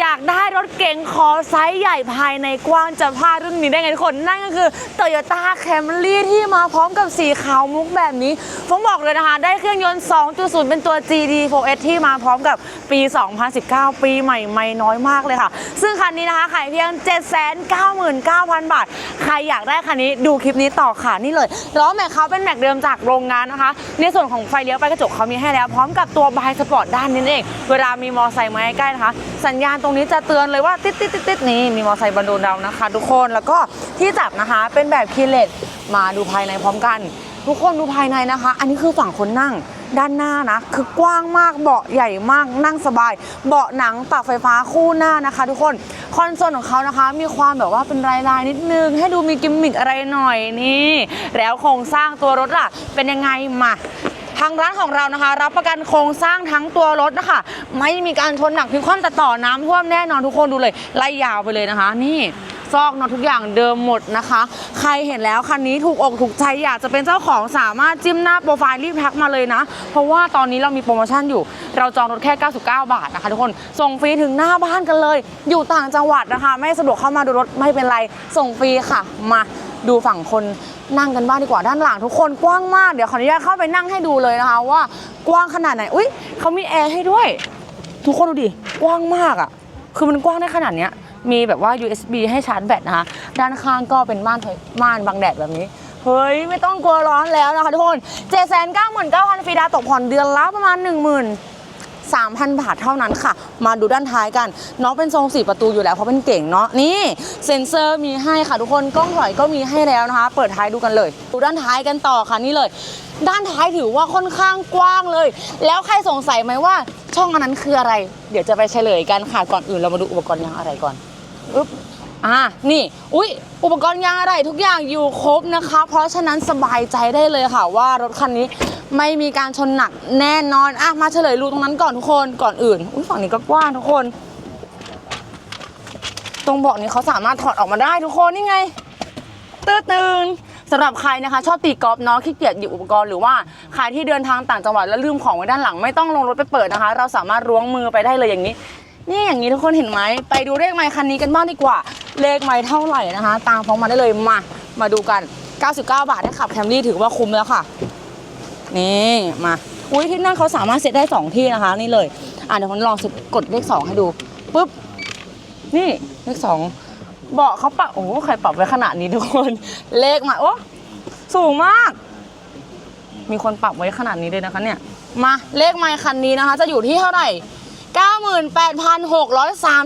อยากได้ รถเก๋งคอไซส์ใหญ่ภายในกว้างจะพลาดรุ่นนี้ได้ไงทุกคน นั่นก็คือ Toyota Camry ที่มาพร้อมกับสีขาวมุกแบบนี้ฟงบอกเลยนะคะ ได้เครื่องยนต์ 2.0 เป็นตัว GD4S ที่มาพร้อมกับปี 2019 ปีใหม่ไม่น้อยมากเลยค่ะ ซึ่งคันนี้นะคะขายเพียง 799,000 บาท ใครอยากได้คันนี้ดูคลิปนี้ต่อค่ะนี่เลยล้อแม็กเขาเป็นแม็กเดิมจากโรงงานนะคะ ในส่วนของไฟเลี้ยวไปกระจกเขามีให้แล้ว พร้อมกับตัวบายสปอร์ตด้านนี้เอง เวลามีมอไซค์มาใกล้ๆนะคะ สัญญาณตรงนี้จะเตือนเลยว่าติดติดติดติดนี่มีมอเตอร์ไซค์บันโดนเรานะคะ ทุกคนแล้วก็ที่จับนะคะเป็นแบบคีเลตมาดูภายในพร้อมกัน ทุกคนดูภายในนะคะ อันนี้คือฝั่งคนนั่งด้านหน้านะคือกว้างมากเบาะใหญ่มากนั่งสบาย เบาะหนังปรับไฟฟ้าคู่หน้านะคะ ทุกคนคอนโซลของเขานะคะ มีความแบบว่าเป็นลายลายๆนิดนึง ให้ดูมีกิมมิคอะไรหน่อยนี่ แล้วโครงสร้างตัวรถล่ะ เป็นยังไงมา ทางร้านของเรานะคะ รับประกันโครงสร้างทั้งตัวรถนะคะ ไม่มีการชนหนักพิงคว่ำแต่ต่อน้ำท่วมแน่นอนทุกคนดูเลยไล่ยาวไปเลยนะคะ นี่ ซอกเนอะทุกอย่างเดิมหมดนะคะ ใครเห็นแล้วคันนี้ถูกอกถูกใจอยากจะเป็นเจ้าของสามารถจิ้มหน้าโปรไฟล์รีบทักมาเลยนะ เพราะว่าตอนนี้เรามีโปรโมชั่นอยู่ เราจองรถแค่ 99 บาทนะคะทุกคนส่งฟรีถึงหน้าบ้านกันเลย อยู่ต่างจังหวัดนะคะ ไม่สะดวกเข้ามาดูรถไม่เป็นไรส่งฟรีค่ะ มาดูฝั่งคนนั่งกันบ้างดีกว่าด้านหลังทุกคนกว้างมากเดี๋ยวขออนุญาตเข้าไปนั่งให้ดูเลยนะคะ ว่ากว้างขนาดไหนอุ้ยเขามีแอร์ให้ด้วย ทุกคนดูดิกว้างมากอะ่ะ คือมันกว้างได้ขนาดเนี้ย มีแบบว่า USB ให้ชาร์จแบตนะคะ ด้านข้างก็เป็นม่านม่านบังแดดแบบนี้ เฮ้ย ไม่ต้องกลัวร้อนแล้วนะคะทุกคน7 9 9 9 0 0ฟรีดาตกผ่อนเดือนละประมาณ 1 0 0 0 0 3,000 บาทเท่านั้นค่ะ มาดูด้านท้ายกัน น้องเป็นทรง4ประตูอยู่แล้วเพราะเป็นเก่งเนาะ นี่เซ็นเซอร์มีให้ค่ะทุกคน กล้องถอยก็มีให้แล้วนะคะ เปิดท้ายดูกันเลย ดูด้านท้ายกันต่อค่ะนี่เลย ด้านท้ายถือว่าค่อนข้างกว้างเลย แล้วใครสงสัยไหมว่าช่องอันนั้นคืออะไร เดี๋ยวจะไปเฉลยกันค่ะ ก่อนอื่นเรามาดูอุปกรณ์ยางอะไรก่อน อึ๊บอ่านี่ อุ๊ย อุปกรณ์ยางอะไรทุกอย่างอยู่ครบนะคะ เพราะฉะนั้นสบายใจได้เลยค่ะว่ารถคันนี้ไม่มีการชนหนักแน่นอนอะมาเฉลยรูตรงนั้นก่อนทุกคนก่อนอื่น อุ๊ยฝั่งนี้ก็กว้างทุกคน ตรงเบาะนี้เขาสามารถถอดออกมาได้ทุกคนนี่ไงตื้อตืนสำหรับใครนะคะชอบตีกอล์ฟเนาะขี้เกียจหยิบอุปกรณ์หรือว่าใครที่เดินทางต่างจังหวัดแล้วลืมของไว้ด้านหลังไม่ต้องลงรถไปเปิดนะคะ เราสามารถล้วงมือไปได้เลยอย่างนี้ นี่อย่างนี้ทุกคนเห็นไหม ไปดูเลขไมค์คันนี้กันบ้างดีกว่า เลขไมค์เท่าไหร่นะคะ ตามฟ้องมาได้เลยมา มาดูกัน 99 บาทให้ขับแคมรี่ถือว่าคุ้มแล้วค่ะ นี่มาอุ้ยที่นั่งเขาสามารถเซตได้ 2 ที่นะคะ นี่เลย อะเดี๋ยวผมลองกดเลข 2 ให้ดูปุ๊บนี่เลขสองเบาะเขาปรับโอ้ใครปรับไว้ขนาดนี้ทุกคนเลขมาโอ้สูงมาก มีคนปรับไว้ขนาดนี้เลยนะคะเนี่ยมาเลขไมค์คันนี้นะคะ จะอยู่ที่เท่าไหร่ 98,603